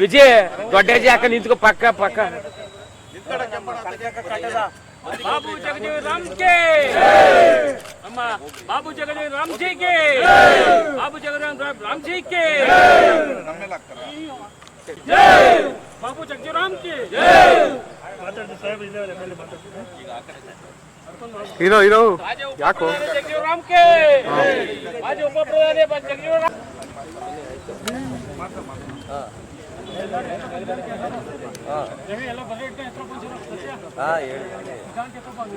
ವಿಜಯ್ ದೊಡ್ಡ ಹೆಜ್ಜೆ ಹಾಕ ನಿಂತ್ಕೋ ಪಕ್ಕ ಪಕ್ಕ ಬಾಬು ಜಗಜೀವ್ ರಾಮ್ ಕೆ ಅಮ್ಮ Babu ಜಗಜೀವ್ Ram G K Babu ಜಗಜೀವ್ Ram G K Babu ಜಗಜೀವ್ Ram K ಇರೋ ಇರೋ. ಯಾಕೋ? ಮಾಜಿ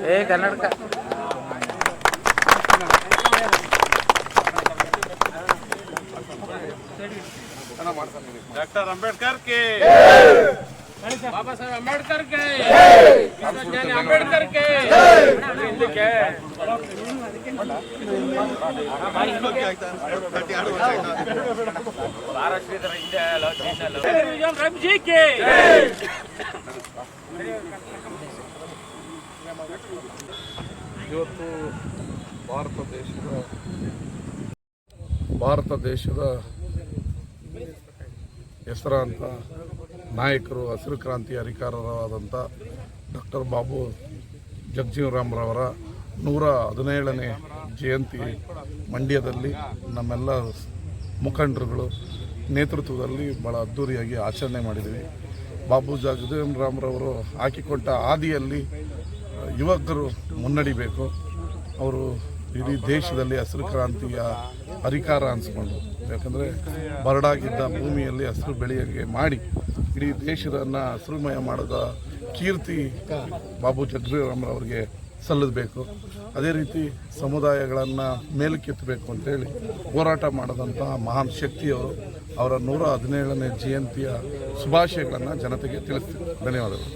ಏ ಕರ್ನಾಟಕ. ಡಾಕ್ಟರ್ ಅಂಬೇಡ್ಕರ್ ಕೆ. ಬಾಬಾ ಸಾಹೇಬ್ ಅಂಬೇಡ್ಕರ್ ಕೆ ವಿಶ್ವಜ್ಞಾನಿ ಅಂಬೇಡ್ಕರ್ ಹಿಂದಕ್ಕೆ ಕೆ ಇವತ್ತು ಭಾರತ ದೇಶದ ಭಾರತ ದೇಶದ ಹೆಸರಾಂತ ನಾಯಕರು, ಹಸಿರು ಕ್ರಾಂತಿ ಅಧಿಕಾರರಾದಂಥ ಡಾಕ್ಟರ್ ಬಾಬು ಜಗಜೀವರಾಮ್ರವರ ನೂರ ಹದಿನೇಳನೇ ಜಯಂತಿ ಮಂಡ್ಯದಲ್ಲಿ ನಮ್ಮೆಲ್ಲ ಮುಖಂಡರುಗಳು ನೇತೃತ್ವದಲ್ಲಿ ಭಾಳ ಅದ್ಧೂರಿಯಾಗಿ ಆಚರಣೆ ಮಾಡಿದ್ವಿ. ಬಾಬು ಜಗಜೀವರಾಮ್ರವರು ಹಾಕಿಕೊಟ್ಟ ಹಾದಿಯಲ್ಲಿ ಯುವಕರು ಮುನ್ನಡಿಬೇಕು. ಅವರು ಇಡೀ ದೇಶದಲ್ಲಿ ಹಸಿರು ಕ್ರಾಂತಿಯ ಹರಿಕಾರ ಅನಿಸ್ಕೊಂಡು, ಯಾಕಂದರೆ ಬರಡಾಗಿದ್ದ ಭೂಮಿಯಲ್ಲಿ ಹಸಿರು ಬೆಳೆಯಂಗೆ ಮಾಡಿ ಇಡೀ ದೇಶದನ್ನು ಹಸಿರುಮಯ ಮಾಡಿದ ಕೀರ್ತಿ ಬಾಬು ಜಗಜೀವರಾಮ್ರವ್ರಿಗೆ ಸಲ್ಲಿಸಬೇಕು ಅದೇ ರೀತಿ ಸಮುದಾಯಗಳನ್ನು ಮೇಲಕ್ಕೆತ್ತಬೇಕು ಅಂತೇಳಿ ಹೋರಾಟ ಮಾಡಿದಂಥ ಮಹಾನ್ ಶಕ್ತಿಯವರು ಅವರ ನೂರ ಹದಿನೇಳನೇ ಜಯಂತಿಯ ಶುಭಾಶಯಗಳನ್ನು ಜನತೆಗೆ ತಿಳಿಸ್ತೀವಿ ಧನ್ಯವಾದಗಳು.